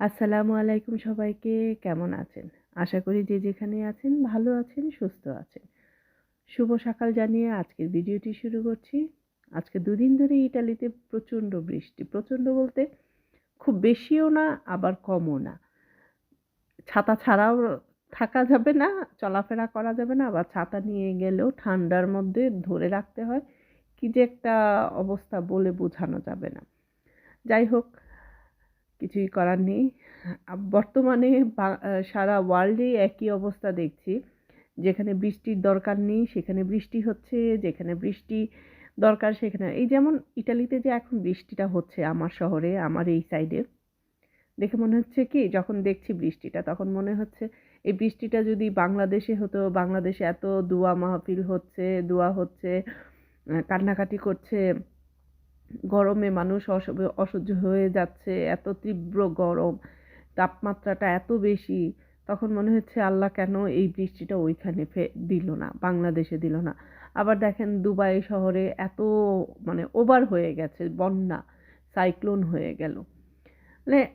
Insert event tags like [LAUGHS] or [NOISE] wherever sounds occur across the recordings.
আসসালামু আলাইকুম সবাইকে, কেমন আছেন? আশা করি যে যেখানে আছেন ভালো আছেন, সুস্থ আছেন। শুভ সকাল জানিয়ে আজকের ভিডিওটি শুরু করছি। আজকে দুদিন ধরে ইটালিতে প্রচণ্ড বৃষ্টি। প্রচণ্ড বলতে খুব বেশিও না, আবার কমও না। ছাতা ছাড়াও থাকা যাবে না, চলাফেরা করা যাবে না, আবার ছাতা নিয়ে গেলেও ঠান্ডার মধ্যে ধরে রাখতে হয়। কী যে একটা অবস্থা বলে বোঝানো যাবে না। যাই হোক কিছুই করার নেই। বর্তমানে সারা ওয়ার্ল্ডেই একই অবস্থা দেখছি। যেখানে বৃষ্টির দরকার নেই, সেখানে বৃষ্টি হচ্ছে, যেখানে বৃষ্টি দরকার, সেখানে, এই যেমন ইটালিতে যে এখন বৃষ্টিটা হচ্ছে আমার শহরে, আমার এই সাইডে দেখে মনে হচ্ছে কি, যখন দেখছি বৃষ্টিটা, তখন মনে হচ্ছে এই বৃষ্টিটা যদি বাংলাদেশে হতো, বাংলাদেশে এত দোয়া মাহফিল হচ্ছে, দোয়া হচ্ছে কান্নাকাটি করছে গরমে মানুষ অসহ্য হয়ে যাচ্ছে, এত তীব্র গরম, তাপমাত্রাটা এত বেশি, তখন মনে হচ্ছে আল্লাহ কেন এই বৃষ্টিটা ওইখানে দিল না, বাংলাদেশে দিল না। আবার দেখেন দুবাই শহরে এত মানে ওভার হয়ে গেছে, বন্যা, সাইক্লোন হয়ে গেল। মানে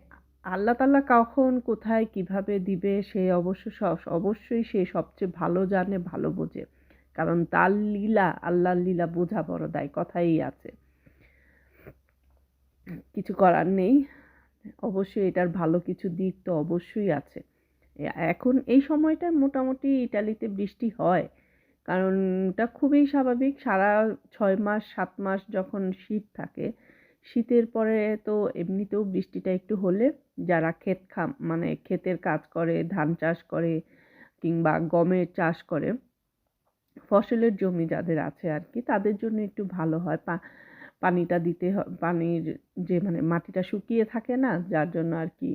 আল্লাহ তাল্লাহ কখন, কোথায়, কীভাবে দিবে, সে অবশ্য অবশ্যই সে সবচেয়ে ভালো জানে, ভালো বোঝে। কারণ তার লীলা, আল্লাহর লীলা বোঝা বড় দায় কথাই আছে। কিছু করার নেই। অবশ্যই এটার ভালো কিছু দিক তো অবশ্যই আছে। এখন এই সময়টা মোটামুটি ইটালিতে বৃষ্টি হয়। কারণ এটা খুবই স্বাভাবিক, সারা ছয় মাস, সাত মাস যখন শীত থাকে, শীতের পরে তো এমনিতেও বৃষ্টিটা একটু হলে যারা ক্ষেত খাম মানে ক্ষেতের কাজ করে, ধান চাষ করে কিংবা গমের চাষ করে, ফসলের জমি যাদের আছে আর কি, তাদের জন্য একটু ভালো হয়। পা পানিটা দিতে পানির যে মানে মাটিটা শুকিয়ে থাকে না, যার জন্য আর কি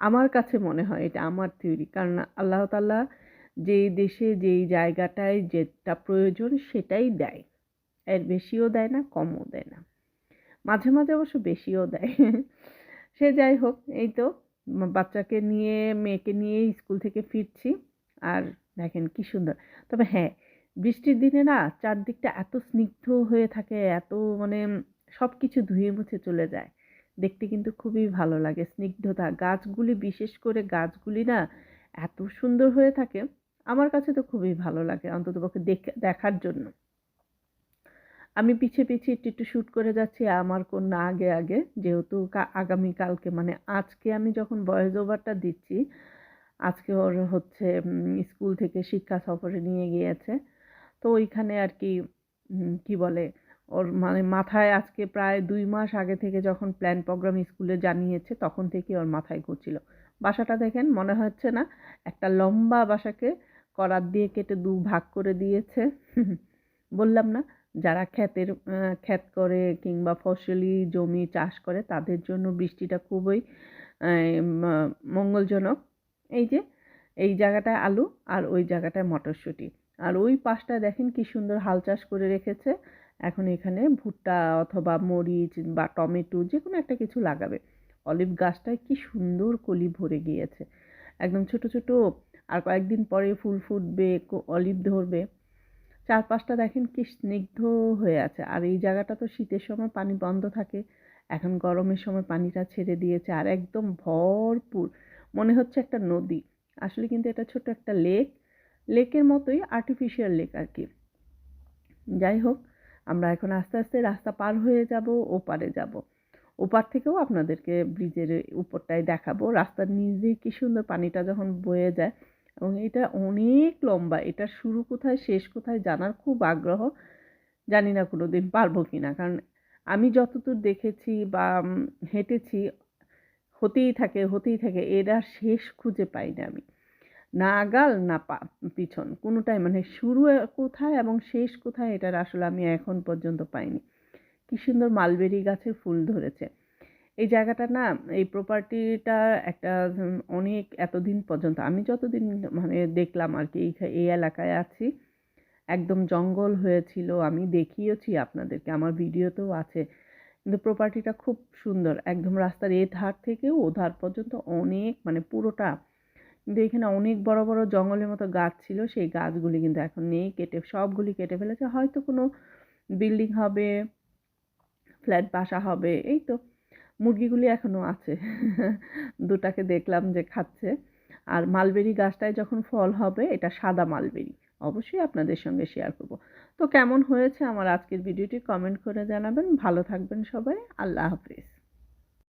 আমার কাছে মনে হয় এটা আমার থিওরি কারণ আল্লাহ তাল্লাহ যেই দেশে যেই জায়গাটায় যেটা প্রয়োজন সেটাই দেয়। এর বেশিও দেয় না, কমও দেয় না। মাঝে মাঝে অবশ্য বেশিও দেয়। [LAUGHS] সে যাই হোক, এই তো বাচ্চাকে নিয়ে, মেয়েকে নিয়ে স্কুল থেকে ফিরছি। আর দেখেন কি সুন্দর। তবে হ্যাঁ বৃষ্টির দিনে না চারদিকটা এত স্নিগ্ধ হয়ে থাকে, এত মানে সব কিছু ধুয়ে মুছে চলে যায়। দেখতে কিন্তু খুবই ভালো লাগে স্নিগ্ধতা। গাছগুলি, বিশেষ করে গাছগুলি না এত সুন্দর হয়ে থাকে, আমার কাছে তো খুবই ভালো লাগে অন্ততপক্ষে দেখার জন্য। আমি পিছিয়ে পিছিয়ে একটু একটু শ্যুট করে যাচ্ছি আমার কন্যা আগে আগে। যেহেতু আগামীকালকে মানে আজকে আমি যখন ভয়েস ওভারটা দিচ্ছি, আজকে ওর হচ্ছে স্কুল থেকে শিক্ষা সফরে নিয়ে গিয়েছে। তো ওইখানে আর কি কি বলে, ওর মানে মাথায় আজকে প্রায় দুই মাস আগে থেকে যখন প্ল্যান প্রোগ্রাম স্কুলে জানিয়েছে, তখন থেকে ওর মাথায় ঘুরছিল। বাসাটা দেখেন, মনে হচ্ছে না, একটা লম্বা বাসাকে করার দিয়ে কেটে দু ভাগ করে দিয়েছে। [LAUGHS] বললাম না, যারা ক্ষেতের ক্ষেত করে কিংবা ফসলি জমি চাষ করে, তাদের জন্য বৃষ্টিটা খুবই মঙ্গলজনক। এই যে, এই জায়গাটায় আলু আর ওই জায়গাটায় মটরশুঁটি। আর ওই পাশটা দেখেন কি সুন্দর হাল চাষ করে রেখেছে। এখন এখানে ভুট্টা অথবা মরিচ বা টমেটো যে কোনো একটা কিছু লাগাবে। অলিভ গাছটায় কি সুন্দর কলি ভরে গিয়েছে। একদম ছোট ছোট, আর কয়েকদিন পরে ফুল ফুটবে অলিভ ধরবে। চারপাশটা দেখেন কি স্নিগ্ধ হয়ে আছে। আর এই জায়গাটা তো শীতের সময় পানি বন্ধ থাকে। এখন গরমের সময় পানিটা ছেড়ে দিয়েছে আর একদম ভরপুর। মনে হচ্ছে একটা নদী। আসলে কিন্তু এটা ছোট একটা লেক। লেকের মতোই আর্টিফিশিয়াল লেক আর কি। যাই হোক আমরা এখন আস্তে আস্তে রাস্তা পার হয়ে যাব, ওপারে যাব। ওপার থেকেও আপনাদেরকে ব্রিজের উপরটায় দেখাবো। রাস্তার নিজে কি সুন্দর পানিটা যখন বয়ে যায় এবং এটা অনেক লম্বা, এটা শুরু কোথায়, শেষ কোথায় জানার খুব আগ্রহ। জানি না কোনো দিন পারব কি না কারণ আমি যতদূর দেখেছি বা হেঁটেছি, হতেই থাকে হতেই থাকে, এর শেষ খুঁজে পাই না আমি। না আগাল না পা, পিছন। কোনোটাই মানে শুরু কোথায় এবং শেষ কোথায় এটার আসলে আমি এখন পর্যন্ত পাইনি। কী সুন্দর মালবেরি গাছে ফুল ধরেছে। এই জায়গাটা না, এই প্রপার্টিটা একটা অনেক এতদিন পর্যন্ত, আমি যতদিন মানে দেখলাম আর কি, এই এলাকায় আছি, একদম জঙ্গল হয়েছিল, আমি দেখিয়েছি আপনাদেরকে, আমার ভিডিওতেও আছে। কিন্তু প্রপার্টিটা খুব সুন্দর, একদম রাস্তার এ ধার থেকে ও ধার পর্যন্ত অনেক মানে পুরোটা কিন্তু এখানে অনেক বড় বড় জঙ্গলের মতো গাছ ছিল, সেই গাছগুলি কিন্তু এখন নেই, কেটে সবগুলি কেটে ফেলেছে। হয়তো কোনো বিল্ডিং হবে, ফ্ল্যাট বাসা হবে, এই তো মুরগিগুলি এখনও আছে। [LAUGHS] দুটাকে দেখলাম যে খাচ্ছে। আর মালবেরি গাছটায় যখন ফল হবে, এটা সাদা মালবেরি, অবশ্যই আপনাদের সঙ্গে শেয়ার করব। তো কেমন হয়েছে আমার আজকের ভিডিওটি কমেন্ট করে জানাবেন। ভালো থাকবেন সবাই, আল্লাহ হাফিজ।